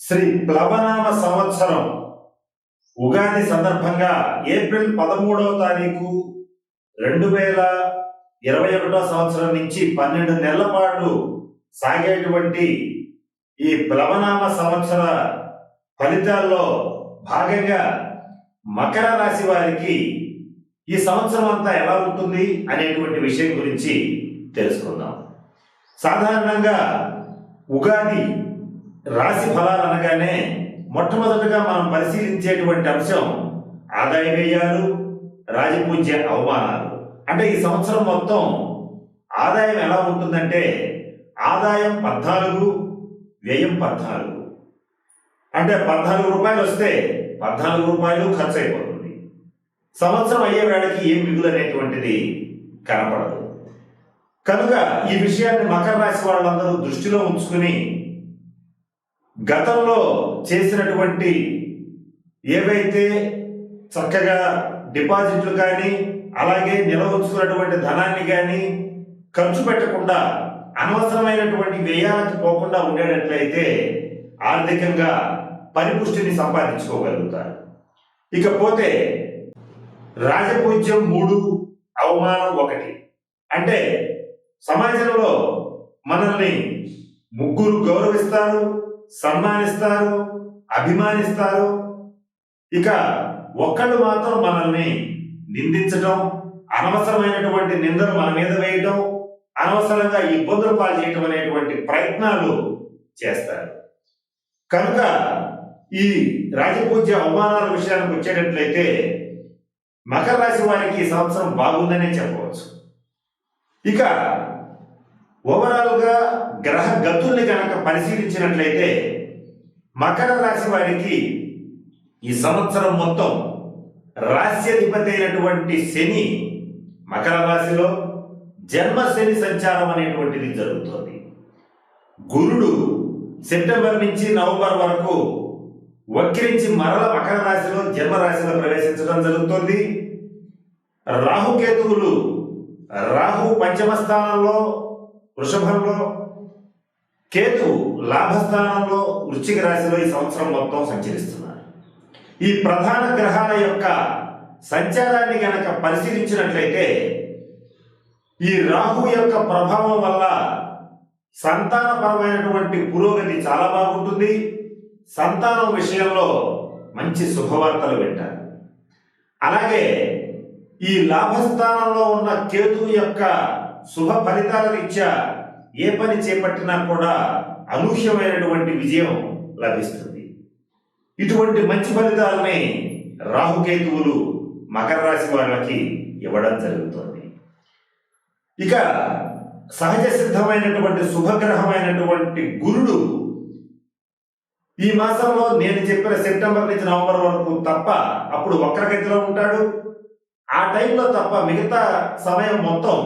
శ్రీ ప్లవనామ సంవత్సరం. ఉగాది సందర్భంగా ఏప్రిల్ పదమూడవ తారీఖు రెండు వేల ఇరవై ఒకటో సంవత్సరం నుంచి పన్నెండు నెలల పాటు సాగేటువంటి ఈ ప్లవనామ సంవత్సర ఫలితాల్లో భాగంగా మకర రాశి వారికి ఈ సంవత్సరం అంతా ఎలా ఉంటుంది అనేటువంటి విషయం గురించి తెలుసుకుందాం. సాధారణంగా ఉగాది రాశి ఫలాలు అనగానే మొట్టమొదటగా మనం పరిశీలించేటువంటి అంశం ఆదాయ వ్యయాలు రాజపూజ్య అవమానాలు. అంటే ఈ సంవత్సరం మొత్తం ఆదాయం ఎలా ఉంటుందంటే ఆదాయం పద్నాలుగు వ్యయం పద్నాలుగు. అంటే పద్నాలుగు రూపాయలు వస్తే పద్నాలుగు రూపాయలు ఖర్చు అయిపోతుంది సంవత్సరం అయ్యే వేళకి ఏం మిగులు అనేటువంటిది కనపడదు. కనుక ఈ విషయాన్ని మకర రాశి వాళ్ళందరూ దృష్టిలో ఉంచుకుని గతంలో చేసినటువంటి ఏవైతే చక్కగా డిపాజిట్లు కానీ అలాగే నిల్వ ఉంచుకున్నటువంటి ధనాన్ని కానీ ఖర్చు పెట్టకుండా అనవసరమైనటువంటి వ్యయాలకు పోకుండా ఉండేటట్లయితే ఆర్థికంగా పరిపుష్టిని సంపాదించుకోగలుగుతారు. ఇకపోతే రాజపూజ్యం మూడు అవమానం ఒకటి. అంటే సమాజంలో మనల్ని ముగ్గురు గౌరవిస్తారు సన్మానిస్తారు అభిమానిస్తారు. ఇక ఒక్కళ్ళు మాత్రం మనల్ని నిందించటం అనవసరమైనటువంటి నిందలు మన మీద వేయటం అనవసరంగా ఇబ్బందులు పాలు చేయటం అనేటువంటి ప్రయత్నాలు చేస్తారు. కనుక ఈ రాజపూజ్య అవమానాల విషయానికి వచ్చేటట్లయితే మకర రాశి వారికి ఈ సంవత్సరం బాగుందనే చెప్పవచ్చు. ఇక ఓవరాల్గా గ్రహ గతుల్ని కనుక పరిశీలించినట్లయితే మకర రాశి వారికి ఈ సంవత్సరం మొత్తం రాశ్యధిపతి అయినటువంటి శని మకర రాశిలో జన్మ శని సంచారం అనేటువంటిది జరుగుతోంది. గురుడు సెప్టెంబర్ నుంచి నవంబర్ వరకు వక్రించి మరల మకర రాశిలో జన్మ రాశిలో ప్రవేశించడం జరుగుతుంది. రాహుకేతువులు రాహు పంచమ స్థానంలో వృషభంలో కేతు లాభస్థానంలో వృశ్చిక రాశిలో ఈ సంవత్సరం మొత్తం సంచరిస్తున్నారు. ఈ ప్రధాన గ్రహాల యొక్క సంచారాన్ని గనక పరిశీలించినట్లయితే ఈ రాహు యొక్క ప్రభావం వల్ల సంతానపరమైనటువంటి పురోగతి చాలా బాగుంటుంది. సంతానం విషయంలో మంచి శుభవార్తలు వింటారు. అలాగే ఈ లాభస్థానంలో ఉన్న కేతు యొక్క శుభ ఫలితాల రీత్యా ఏ పని చేపట్టినా కూడా అనూహ్యమైనటువంటి విజయం లభిస్తుంది. ఇటువంటి మంచి ఫలితాలని రాహుకేతువులు మకర రాశి వాళ్ళకి ఇవ్వడం జరుగుతుంది. ఇక సహజ సిద్ధమైనటువంటి శుభగ్రహమైనటువంటి గురుడు ఈ మాసంలో నేను చెప్పిన సెప్టెంబర్ నుంచి నవంబర్ వరకు తప్ప అప్పుడు వక్రగతిలో ఉంటాడు. ఆ టైంలో తప్ప మిగతా సమయం మొత్తం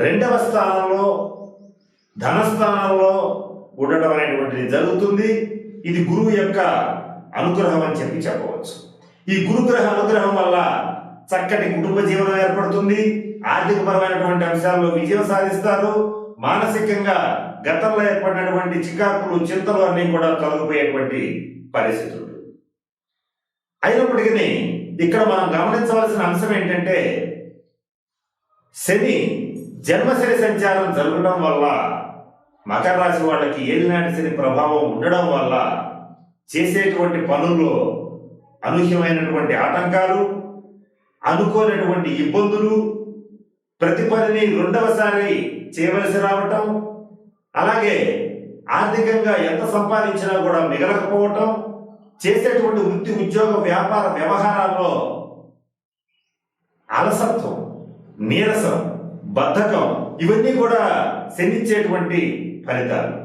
రెండవ స్థానంలో ధనస్థానంలో ఉండడం అనేటువంటిది జరుగుతుంది. ఇది గురువు యొక్క అనుగ్రహం అని చెప్పి చెప్పవచ్చు. ఈ గురుగ్రహ అనుగ్రహం వల్ల చక్కటి కుటుంబ జీవనం ఏర్పడుతుంది. ఆర్థికపరమైనటువంటి అంశాల్లో విజయం సాధిస్తారు. మానసికంగా గతంలో ఏర్పడినటువంటి చికాకులు చింతలు అన్నీ కూడా తొలగిపోయేటువంటి పరిస్థితులు అయినప్పటికీ ఇక్కడ మనం గమనించవలసిన అంశం ఏంటంటే శని జన్మశని సంచారం జరగడం వల్ల మకర రాశి వాళ్ళకి ఏలినాటి శని ప్రభావం ఉండడం వల్ల చేసేటువంటి పనుల్లో అనూహ్యమైనటువంటి ఆటంకాలు అనుకోనటువంటి ఇబ్బందులు ప్రతి పనిని రెండవసారి చేయవలసి రావటం అలాగే ఆర్థికంగా ఎంత సంపాదించినా కూడా మిగలకపోవటం చేసేటువంటి వృత్తి ఉద్యోగ వ్యాపార వ్యవహారాల్లో అలసత్వం నీరసం బద్ధకం ఇవన్నీ కూడా శనిచ్చేటువంటి ఫలితాలు.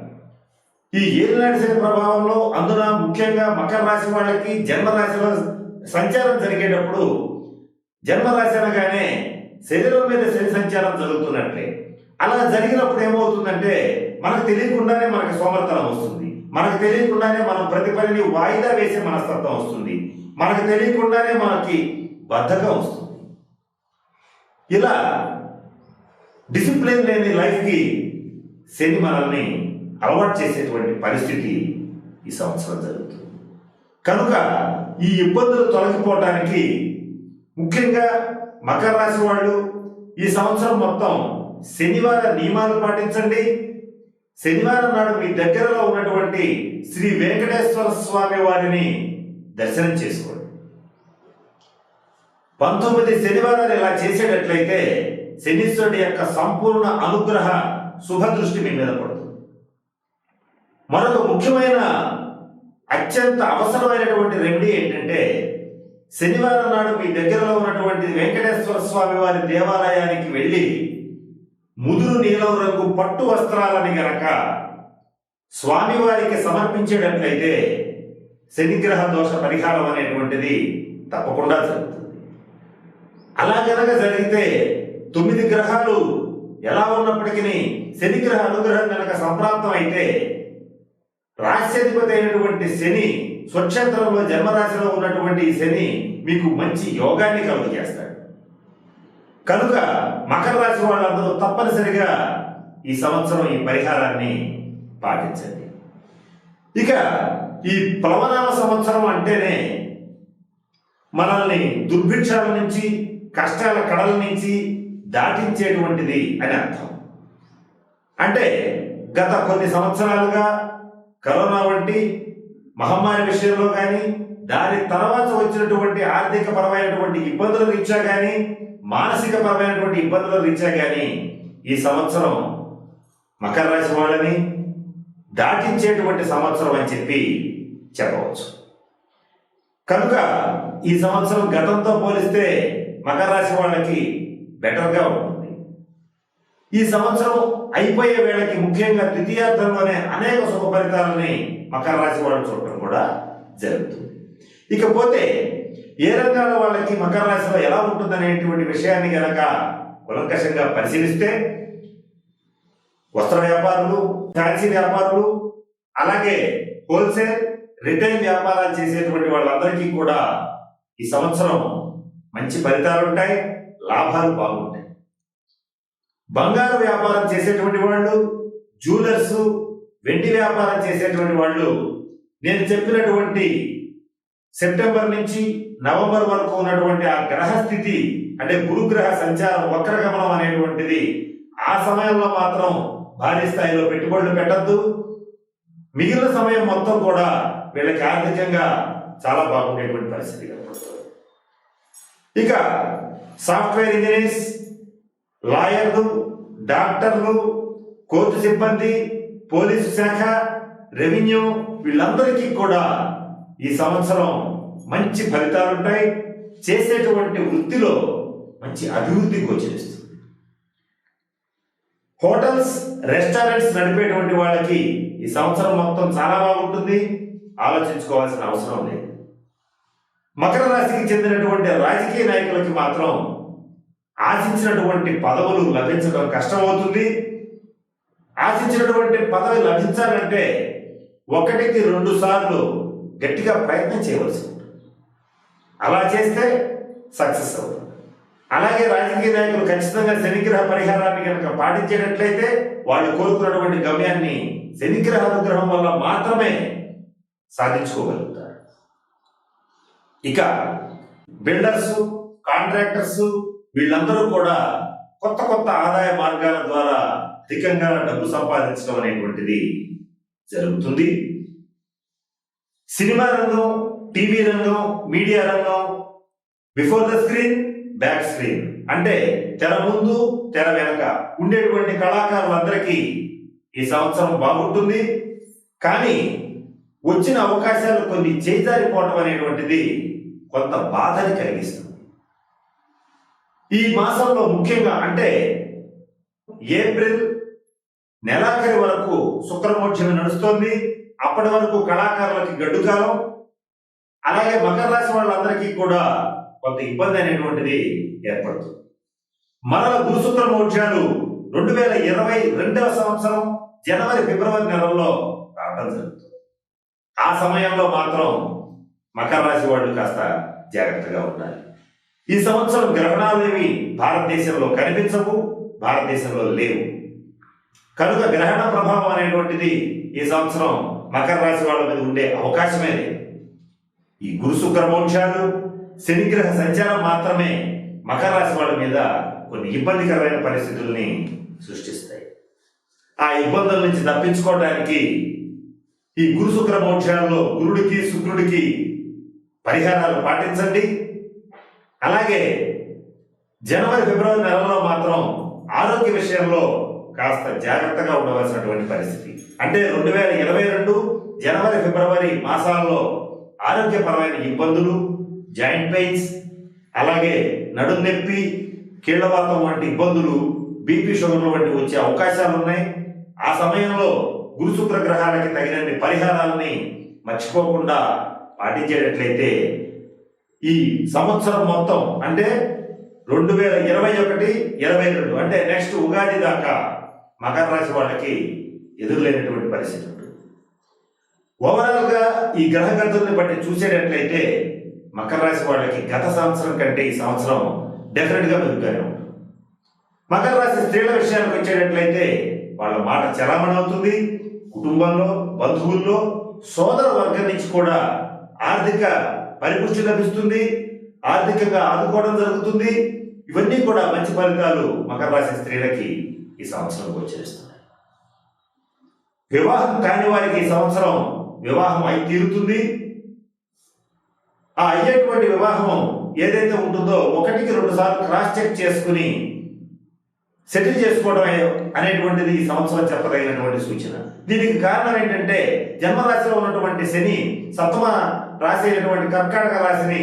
ఈ ఏలినాటి శని ప్రభావంలో అందున ముఖ్యంగా మకర రాశి వాళ్ళకి జన్మరాశిలో సంచారం జరిగేటప్పుడు జన్మరాశి అనగానే శరీరం మీద శని సంచారం జరుగుతున్నట్లే. అలా జరిగినప్పుడు ఏమవుతుందంటే మనకు తెలియకుండానే మనకి సోమర్థనం వస్తుంది. మనకు తెలియకుండానే మనం ప్రతి పనిని వాయిదా వేసే మనస్తత్వం వస్తుంది. మనకు తెలియకుండానే మనకి బద్ధకం వస్తుంది. ఇలా డిసిప్లిన్ లేని లైఫ్కి శని మనల్ని అలవాటు చేసేటువంటి పరిస్థితి ఈ సంవత్సరం జరుగుతుంది. కనుక ఈ ఇబ్బందులు తొలగిపోవటానికి ముఖ్యంగా మకర రాశి వాళ్ళు ఈ సంవత్సరం మొత్తం శనివార నియమాలు పాటించండి. శనివారం నాడు మీ దగ్గరలో ఉన్నటువంటి శ్రీ వెంకటేశ్వర స్వామి వారిని దర్శనం చేసుకోండి. పంతొమ్మిది శనివారాలు ఇలా చేసేటట్లయితే శనీశ్వరుడి యొక్క సంపూర్ణ అనుగ్రహ శుభ దృష్టి మీ మీద పడుతుంది. మరొక ముఖ్యమైన అత్యంత అవసరమైనటువంటి రెమెడీ ఏంటంటే శనివారం నాడు మీ దగ్గరలో ఉన్నటువంటి వెంకటేశ్వర స్వామి వారి దేవాలయానికి వెళ్ళి ముదురు నీలం రంగు పట్టు వస్త్రాలని గనక స్వామివారికి సమర్పించేటట్లయితే శనిగ్రహ దోష పరిహారం అనేటువంటిది తప్పకుండా జరుగుతుంది. అలా కనుక జరిగితే తొమ్మిది గ్రహాలు ఎలా ఉన్నప్పటికీ శనిగ్రహ అనుగ్రహం కనుక సంప్రాప్తం అయితే రాశ్యాధిపతి అయినటువంటి శని స్వక్షేత్రంలో జన్మరాశిలో ఉన్నటువంటి ఈ శని మీకు మంచి యోగాన్ని కలుగజేస్తాడు. కనుక మకర రాశి వాళ్ళందరూ తప్పనిసరిగా ఈ సంవత్సరం ఈ పరిహారాన్ని పాటించండి. ఇక ఈ ప్లవనామ సంవత్సరం అంటేనే మనల్ని దుర్భిక్షాల నుంచి కష్టాల కడల నుంచి దాటించేటువంటిది అని అర్థం. అంటే గత కొన్ని సంవత్సరాలుగా కరోనా వంటి మహమ్మారి విషయంలో కానీ దాని తర్వాత వచ్చినటువంటి ఆర్థిక పరమైనటువంటి ఇబ్బందుల రీత్యా కానీ మానసిక పరమైనటువంటి ఇబ్బందుల రీత్యా కానీ ఈ సంవత్సరం మకర రాశి వాళ్ళని దాటించేటువంటి సంవత్సరం అని చెప్పి చెప్పవచ్చు. కనుక ఈ సంవత్సరం గతంతో పోలిస్తే మకర రాశి వాళ్ళకి బెటర్గా ఉంటుంది. ఈ సంవత్సరం అయిపోయే వేళకి ముఖ్యంగా ద్వితీయార్థంలోనే అనేక శుభ ఫలితాలని మకర రాశి వాళ్ళు చూడటం కూడా జరుగుతుంది. ఇకపోతే ఏ రంగాల వాళ్ళకి మకర రాశిలో ఎలా ఉంటుందనేటువంటి విషయాన్ని గనక కులంకషంగా పరిశీలిస్తే వస్త్ర వ్యాపారులు ఫ్యాన్సీ వ్యాపారులు అలాగే హోల్సేల్ రిటైల్ వ్యాపారాలు చేసేటువంటి వాళ్ళందరికీ కూడా ఈ సంవత్సరం మంచి ఫలితాలు ఉంటాయి లాభాలు బాగుంటాయి. బంగారు వ్యాపారం చేసేటువంటి వాళ్ళు జ్యువెలర్స్ వెండి వ్యాపారం చేసేటువంటి వాళ్ళు నేను చెప్పినటువంటి సెప్టెంబర్ నుంచి నవంబర్ వరకు ఉన్నటువంటి ఆ గ్రహ స్థితి అంటే గురుగ్రహ సంచారం వక్రగమనం అనేటువంటిది ఆ సమయంలో మాత్రం భారీ స్థాయిలో పెట్టుబడులు పెట్టద్దు. మిగిలిన సమయం మొత్తం కూడా వీళ్ళకి ఆర్థికంగా చాలా బాగుండేటువంటి పరిస్థితి కనపడుతుంది ఇక సాఫ్ట్వేర్ ఇంజనీర్స్ లాయర్లు డాక్టర్లు కోర్టు సిబ్బంది పోలీసు శాఖ రెవెన్యూ వీళ్ళందరికీ కూడా ఈ సంవత్సరం మంచి ఫలితాలు ఉంటాయి. చేసేటువంటి వృత్తిలో మంచి అభివృద్ధి గోచరిస్తుంది. హోటల్స్ రెస్టారెంట్స్ నడిపేటువంటి వాళ్ళకి ఈ సంవత్సరం మొత్తం చాలా బాగుంటుంది. ఆలోచించుకోవాల్సిన అవసరం లేదు. మకర రాశికి చెందినటువంటి రాజకీయ నాయకులకి మాత్రం ఆశించినటువంటి పదవులు లభించడం కష్టమవుతుంది. ఆశించినటువంటి పదవి లభించాలంటే ఒకటికి రెండు సార్లు గట్టిగా ప్రయత్నం చేయవలసి ఉంటుంది. అలా చేస్తే సక్సెస్ అవుతుంది. అలాగే రాజకీయ నాయకులు ఖచ్చితంగా శనిగ్రహ పరిహారాన్ని కనుక పాటించేటట్లయితే వాళ్ళు కోరుకున్నటువంటి గమ్యాన్ని శనిగ్రహ అనుగ్రహం వల్ల మాత్రమే సాధించుకోగలరు. ఇక బిల్డర్స్ కాంట్రాక్టర్స్ వీళ్ళందరూ కూడా కొత్త కొత్త ఆదాయ మార్గాల ద్వారా అధికంగా డబ్బు సంపాదించడం అనేటువంటిది జరుగుతుంది. సినిమా రంగం టీవీ రంగం మీడియా రంగం before the screen back screen. అంటే తెర ముందు తెర వెనక ఉండేటువంటి కళాకారులందరికీ ఈ సంవత్సరం బాగుంటుంది. కానీ వచ్చిన అవకాశాలు కొన్ని చేజారిపోవటం అనేటువంటిది కొంత బాధని కలిగిస్తుంది. ఈ మాసంలో ముఖ్యంగా అంటే ఏప్రిల్ నెలాఖరి వరకు శుక్రమోక్షమి నడుస్తోంది. అప్పటి వరకు కళాకారులకి గడ్డుకాలం అలాగే మకర రాశి వాళ్ళందరికీ కూడా కొంత ఇబ్బంది అనేటువంటిది ఏర్పడుతుంది. మరల గురుశుక్ర మోక్షాలు రెండు వేల ఇరవై రెండవ సంవత్సరం జనవరి ఫిబ్రవరి నెలల్లో రావడం జరుగుతుంది. ఆ సమయంలో మాత్రం మకర రాశి వాళ్ళు కాస్త జాగ్రత్తగా ఉండాలి. ఈ సంవత్సరం గ్రహణాలేవి భారతదేశంలో కనిపించవు భారతదేశంలో లేవు. కనుక గ్రహణ ప్రభావం అనేటువంటిది ఈ సంవత్సరం మకర రాశి వాళ్ళ మీద ఉండే అవకాశమే లేదు ఈ గురు శుక్రవంశాలు శనిగ్రహ సంచారం మాత్రమే మకర రాశి వాళ్ళ మీద కొన్ని ఇబ్బందికరమైన పరిస్థితుల్ని సృష్టిస్తాయి. ఆ ఇబ్బందుల నుంచి తప్పించుకోవడానికి ఈ గురు శుక్ర మోక్షాల్లో గురుడికి శుక్రుడికి పరిహారాలు పాటించండి. అలాగే జనవరి ఫిబ్రవరి నెలలో మాత్రం ఆరోగ్య విషయంలో కాస్త జాగ్రత్తగా ఉండవలసినటువంటి పరిస్థితి. అంటే రెండు వేల ఇరవై రెండు జనవరి ఫిబ్రవరి మాసాల్లో ఆరోగ్యపరమైన ఇబ్బందులు జాయింట్ పెయిన్స్ అలాగే నడుం నొప్పి కీళ్ళవాతం వంటి ఇబ్బందులు బీపీ షుగర్లు వంటి వచ్చే అవకాశాలు ఉన్నాయి ఆ సమయంలో గురుసూత్ర గ్రహాలకి తగినన్ని పరిహారాలని మర్చిపోకుండా పాటించేటట్లయితే ఈ సంవత్సరం మొత్తం అంటే రెండు వేల ఇరవై ఒకటి ఇరవై రెండు అంటే నెక్స్ట్ ఉగాది దాకా మకర రాశి వాళ్ళకి ఎదురులేనటువంటి పరిస్థితి ఉంటుంది. ఈ గ్రహ ఈ గ్రహగతుల్ని బట్టి చూసేటట్లయితే మకర రాశి వాళ్ళకి గత సంవత్సరం కంటే ఈ సంవత్సరం డెఫినెట్గా మెరుగ్గానే ఉంటుంది. మకర రాశి స్త్రీల విషయానికి వచ్చేటట్లయితే వాళ్ళ మాట చలామణి అవుతుంది. కుటుంబంలో బంధువుల్లో సోదర వర్గం నుంచి కూడా ఆర్థిక పరిపుష్టి లభిస్తుంది. ఆర్థికంగా ఆదుకోవడం జరుగుతుంది. ఇవన్నీ కూడా మంచి ఫలితాలు మకర రాశి స్త్రీలకి ఈ సంవత్సరం గోచరిస్తున్నాయి. వివాహం కాని వారికి ఈ సంవత్సరం వివాహం అయి తీరుతుంది. ఆ అయ్యేటువంటి వివాహం ఏదైతే ఉంటుందో ఒకటికి రెండు సార్లు క్రాస్ చెక్ చేసుకుని సెటిల్ చేసుకోవడం అనేటువంటిది ఈ సంవత్సరం చెప్పదగినటువంటి సూచన. దీనికి కారణం ఏంటంటే జన్మరాశిలో ఉన్నటువంటి శని సప్తమ రాశి అయినటువంటి కర్కాటక రాశిని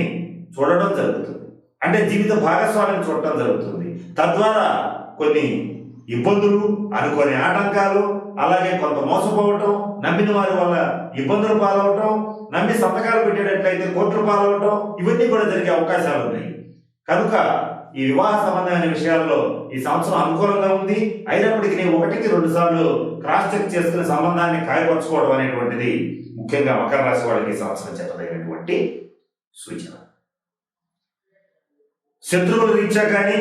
చూడడం జరుగుతుంది. అంటే జీవిత భాగస్వామిని చూడటం జరుగుతుంది. తద్వారా కొన్ని ఇబ్బందులు అనుకోని ఆటంకాలు అలాగే కొంత మోసపోవటం నమ్మిన వారి వల్ల ఇబ్బందులు పాలవటం నమ్మి సంతకాలు పెట్టేటట్లయితే కోర్టులు పాలవటం ఇవన్నీ కూడా జరిగే అవకాశాలు ఉన్నాయి. కనుక ఈ వివాహ సంబంధమైన విషయాల్లో ఈ సంవత్సరం అనుకూలంగా ఉంది. అయినప్పటికీ నేను ఒకటికి రెండు సార్లు క్రాస్ చెక్ చేసుకునే సంబంధాన్ని కాయపరచుకోవడం అనేటువంటిది ముఖ్యంగా మకర రాశి వాళ్ళకి ఈ సంవత్సరం చెప్పదగినటువంటి సూచన. శత్రువుల రీత్యా కానీ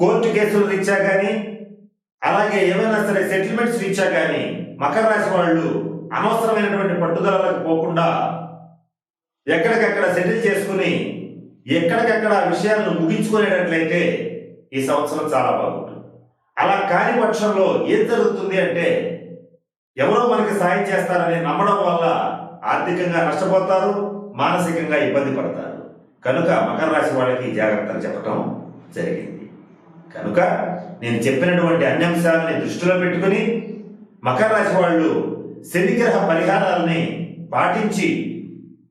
కోర్టు కేసుల రీత్యా కానీ అలాగే ఏమైనా సరే సెటిల్మెంట్స్ రీత్యా కానీ మకర రాశి వాళ్ళు అనవసరమైనటువంటి పట్టుదలలకు పోకుండా ఎక్కడికక్కడ సెటిల్ చేసుకుని ఎక్కడికక్కడ ఆ విషయాలను ముగించుకునేటట్లయితే ఈ సంవత్సరం చాలా బాగుంటుంది. అలా కాని పక్షంలో ఏం జరుగుతుంది అంటే ఎవరో మనకి సాయం చేస్తారని నమ్మడం వల్ల ఆర్థికంగా నష్టపోతారు మానసికంగా ఇబ్బంది పడతారు. కనుక మకర రాశి వాళ్ళకి ఈ జాగ్రత్తలు చెప్పడం జరిగింది. కనుక నేను చెప్పినటువంటి అన్ని అంశాలని దృష్టిలో పెట్టుకుని మకర రాశి వాళ్ళు శనిగ్రహ పరిహారాలని పాటించి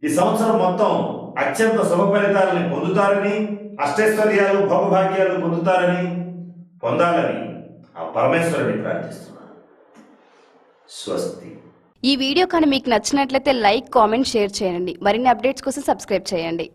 ఈ సంవత్సరం మొత్తం అత్యంత శుభ ఫలితాలని పొందుతారని అష్టైశ్వర్యాలు భోగభాగ్యాలు పొందుతారని పొందాలని ఆ పరమేశ్వరుని ప్రార్థిస్తున్నాను. స్వస్తి. ఈ వీడియో కానీ మీకు నచ్చినట్లయితే లైక్ కామెంట్ షేర్ చేయండి. మరిన్ని అప్డేట్స్ కోసం సబ్స్క్రైబ్ చేయండి.